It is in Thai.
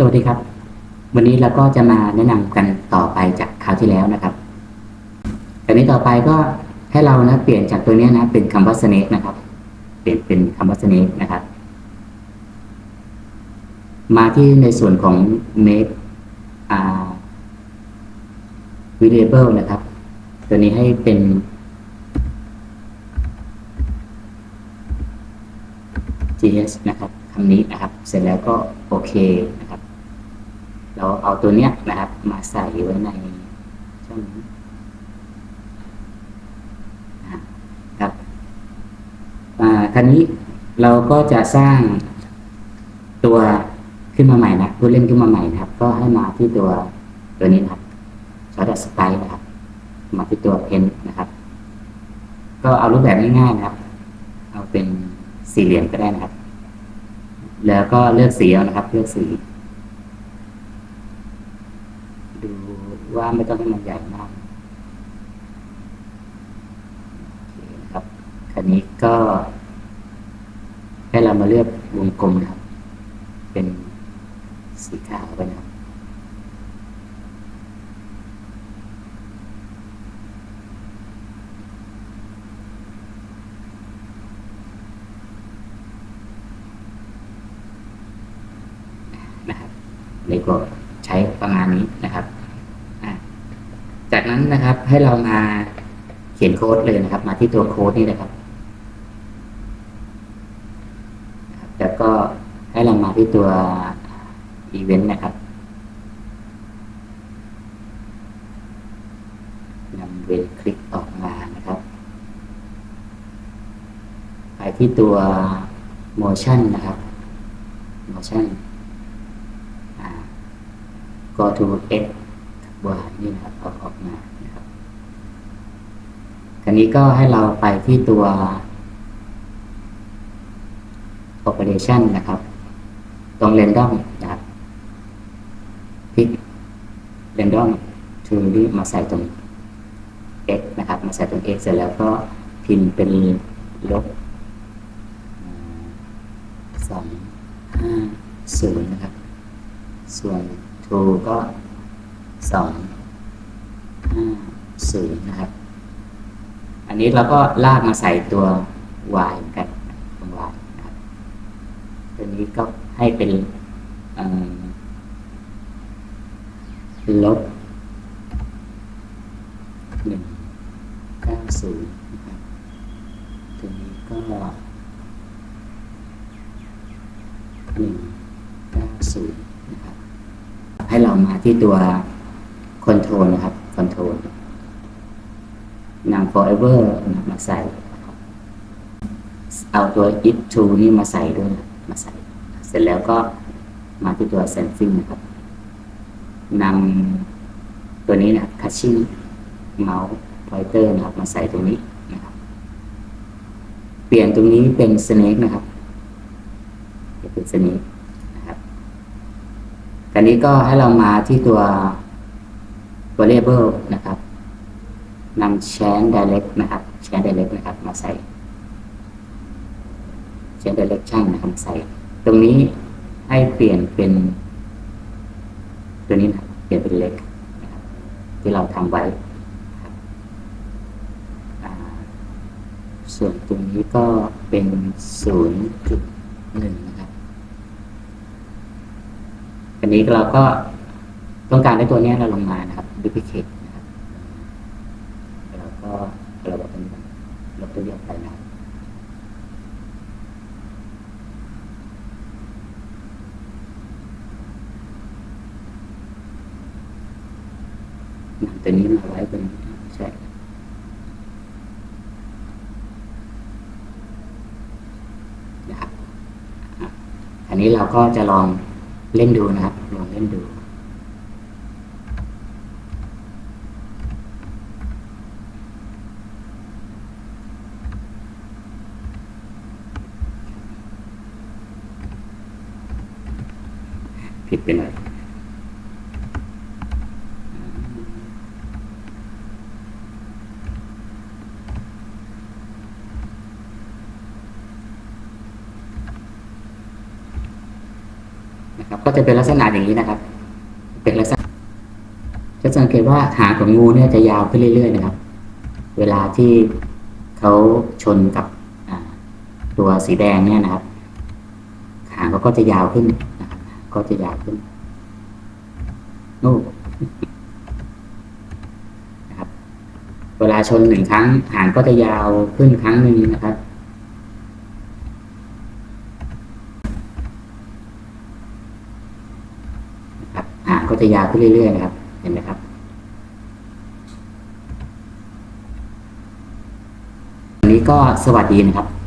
สวัสดีครับ วันนี้เราก็จะมาแนะนำกันต่อไปจากคราวที่แล้วนะครับแต่นี้ต่อไปก็ให้เรานะเปลี่ยนจากตัวนี้นะเป็นคำว่า snake นะครับ เปลี่ยนเป็นคำว่า snake นะครับ มาที่ในส่วนของ make อ่า variable นะครับ ตัวนี้ให้เป็น gs นะครับคำนี้นะครับ เสร็จแล้วก็โอเคนะ เราเอาตัวเนี้ยนะครับ มาใส่ไว้ในช่องนี้นะครับอ่าคราวนี้เราก็จะสร้างตัวขึ้นมาใหม่นะผู้เล่นขึ้นมาใหม่นะครับ ก็ให้มาที่ตัวตัวนี้นะครับชอตสไปนะครับ มาที่ตัวเพนนะครับ ก็เอารูปแบบง่ายๆนะครับ เอาเป็นสี่เหลี่ยมก็ได้นะครับ แล้วก็เลือกสีเอานะครับ เลือกสี ดูว่าไม่ต้องให้มันใหญ่มากครับคราวนี้ก็ ให้เรามาเลือกวงกลมนะครับ เป็นสีขาวไปนะครับนะครับเลยก็ใช้ ประมาณนี้นะครับ จากนั้นนะครับให้เรามาเขียนโค้ดเลยนะครับ มาที่ตัวโค้ดนี่นะครับ แล้วก็ให้เรามาที่ตัวอีเวนต์นะครับนำเวนคลิกออกมานะครับไปที่ตัว motion นะครับ motion go to x กับ y นี่นะครับเอาออกมานะครับคราวนี้ก็ให้เราไปที่ตัว operation นะครับ ตรง random นะครับพลิก random to นี่มาใส่ตรง x นะครับ มาใส่ตรง x เสร็จแล้วก็พิมพ์เป็นลบสองห้าศูนย์นะครับ ส่วน to ก็สองห้าศูนย์นะครับ อันนี้เราก็ลากมาใส่ตัว y เหมือนกันตรง y นะครับ ตัวนี้ก็ให้เป็นลบหนึ่งเก้าศูนย์นะครับตัวนี้ก็หนึ่งเก้าศูนย์ ให้เรามาที่ตัว control นะครับ control นำ forever นะครับมาใส่ เอาตัว it to นี่มาใส่ด้วยมาใส่ เสร็จแล้วก็มาที่ตัว sensing นะครับนำตัวนี้นะครับ catching mouse pointer นะครับ มาใส่ตรงนี้นะครับ เปลี่ยนตรงนี้เป็น snake นะครับ เป็น snake นะครับ คราวนี้ก็ให้เรามาที่ตัว variable นะครับนำ change direct นะครับ change direct นะครับ มาใส่ change direction นะครับใส่ ตรงนี้ให้เปลี่ยนเป็น ตัวนี้นะครับเปลี่ยนเป็นเล็กนะครับที่เราทำไว้ส่วนตรงนี้ก็เป็น 0.1 นะครับ อันนี้เราก็ต้องการได้ตัวนี้เราลงมานะครับ duplicate นะครับแล้วก็เราลบตัวนี้ลบตัวนี้ออกไปนะครับนำตัวนี้มาไว้เป็นใช่นะครับอันนี้เราก็จะลอง เล่นดูนะครับลองเล่นดูผิดไปหน่อย นะครับ ก็จะเป็นลักษณะอย่างนี้นะครับ เป็นลักษณะจะสังเกตว่าหางของงูเนี่ยจะยาวขึ้นเรื่อย ๆ นะครับ เวลาที่เขาชนกับตัวสีแดงเนี่ยนะครับ หางเขาก็จะยาวขึ้นนะครับก็จะยาวขึ้นโอ้นะครับ เวลาชนหนึ่งครั้งหางก็จะยาวขึ้นครั้งหนึ่งนะครับ นะครับหาง ก็จะยาวขึ้นเรื่อยๆนะครับ เห็นไหมครับ วันนี้ก็สวัสดีนะครับ